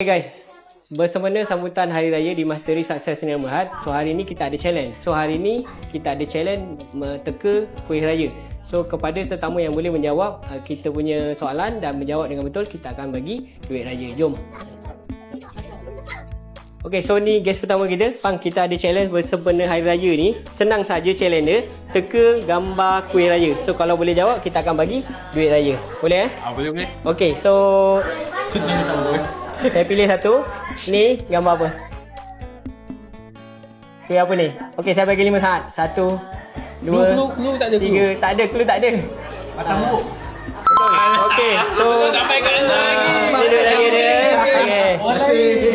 Okay guys, bersempena sambutan Hari Raya di Mastery Sukses Seni Berhad. So hari ni kita ada challenge. So hari ni kita ada challenge teka kuih raya. So kepada tetamu yang boleh menjawab uh, kita punya soalan dan menjawab dengan betul Kita akan bagi duit raya, jom. Okay, so ni guest pertama kita. Pang, kita ada challenge bersempena Hari Raya ni. Senang saja challenge dia. Teka gambar kuih raya. So kalau boleh jawab, kita akan bagi duit raya. Boleh eh? Ah, boleh boleh. Okay, so saya pilih satu. Ni gambar apa? Kuih apa ni? Okay, saya bagi lima saat. Satu, dua, Clue, clue, clue tak ada clue. tiga. Tak ada, clue tak ada. Batang buruk. Okay, so... Sampai kat anda lagi. Duit lagi dia.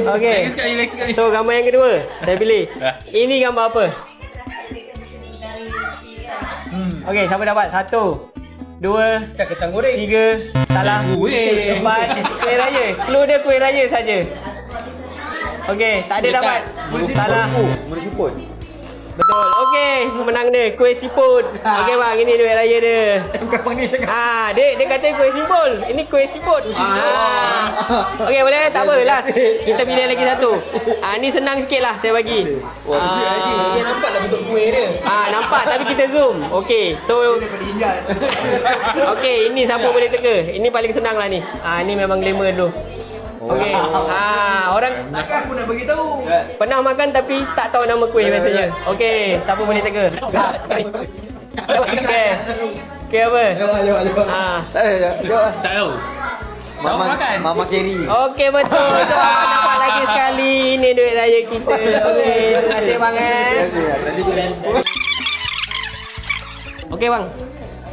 Lagi sekali. So, gambar yang kedua. Saya pilih. Ini gambar apa? Okay, siapa dapat? Satu, dua, Macam kentang goreng. Tiga Salah Kuih. Empat Kuih raya Clue dia kuih raya saja. Okey, tak ada dapat. Salah. Boleh siput. Betul. Okey, menang dia. Kuih siput. Okey bang, ini duit raya dia. Kau ni cakap. Ah, dia dia kata kuih simpul. Ini kuih siput. Ah. Okey, boleh tak apa. Last. Kita pilih lagi satu. Ah, ni senang sikit lah saya bagi. Dia Ah, nampak lah bentuk kuih dia. ah nampak tapi kita zoom. Okey, so Okey, ini siapa boleh teka? Ini paling senang lah ni. Ah, ni memang glamour dulu. Okey. Ah, orang Takkan aku nak bagi tahu. pernah makan tapi tak tahu nama kuih biasanya. Okey, siapa boleh teka? Okey. Okey apa? Jawab, jawab, jawab. Ah. Tak ada, jawab. Tak tahu. Mama, makan. Mama Kerry. Okey betul. Dapat lagi sekali. Ini duit raya kita. Okey, terima kasih bang eh. Okey bang.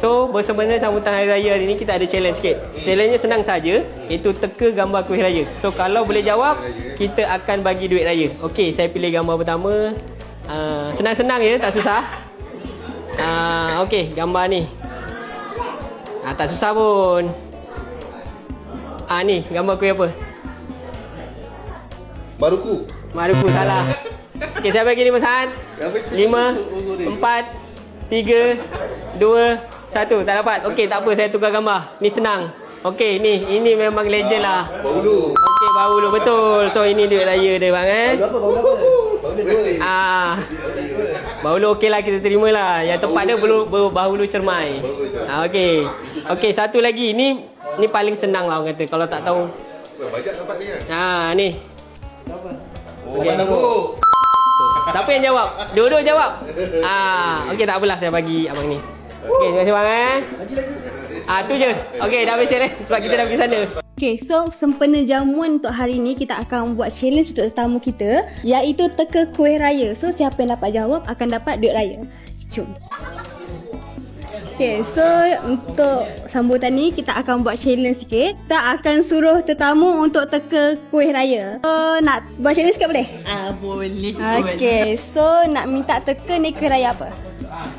So bersempena sambutan Hari Raya hari ni kita ada challenge sikit. Challenge-nya senang saja, iaitu teka gambar kuih raya. So kalau boleh jawab, kita akan bagi duit raya. Okey, saya pilih gambar pertama. Uh, senang-senang ya, tak susah. Uh, Okey, gambar ni. Ah tak susah pun. Ah ni, gambar kuih apa? Baruku. Maruku salah. Okey, saya bagi lima saat. Lima, empat, tiga, dua, satu. Tak dapat. Okey, tak apa. Saya tukar gambar. Ni senang. Okey, ni. Ini memang legend lah. Baulu. Okey, bahu betul. So, ini duit raya dia bang eh. Apa baulu apa? Baulu. Ah. Bahu okey lah kita terima lah. Yang tempat dia belum bahu cermai. Ah, okey. Okey, satu lagi. Ni ni paling senang lah orang kata. Kalau tak tahu. Banyak dapat ni kan? Ah, ni. Oh, batang buruk. Siapa yang jawab? Dua-dua jawab. Ah, okey tak apalah saya bagi abang ni. Okey, terima kasih bang eh. Lagi lagi. Ah, tu je. Okey, dah habis challenge sebab kita dah pergi sana. Okay, so sempena jamuan untuk hari ni kita akan buat challenge untuk tetamu kita iaitu teka kuih raya. So siapa yang dapat jawab akan dapat duit raya. Jom. Okay, so untuk sambutan ni kita akan buat challenge sikit. Kita akan suruh tetamu untuk teka kuih raya. So nak buat challenge sikit boleh? Ah boleh. Okay, so nak minta teka ni kuih raya apa?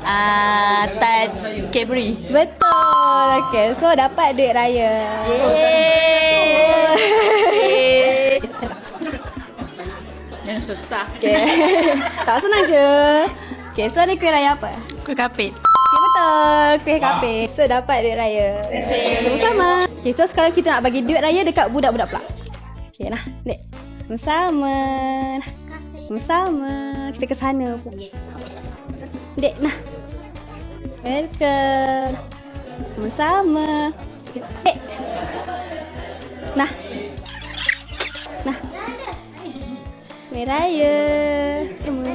Ah tad Cadbury. Betul. Okay, so dapat duit raya. Yeay. Yang susah. Okay. tak senang je. Okay, so ni kuih raya apa? Kuih kapit. Okay, betul. Kuih kapit. So, dapat duit raya. Sama-sama. Okay, so sekarang kita nak bagi duit raya dekat budak-budak pula. Okay, nah. Dek. Sama-sama. Nah. Sama-sama. Kita ke sana pula. Dek, nah. Welcome. Sama-sama. Dek. Nah. Nah. Duit raya. Sama.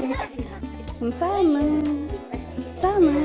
Sama. Sama.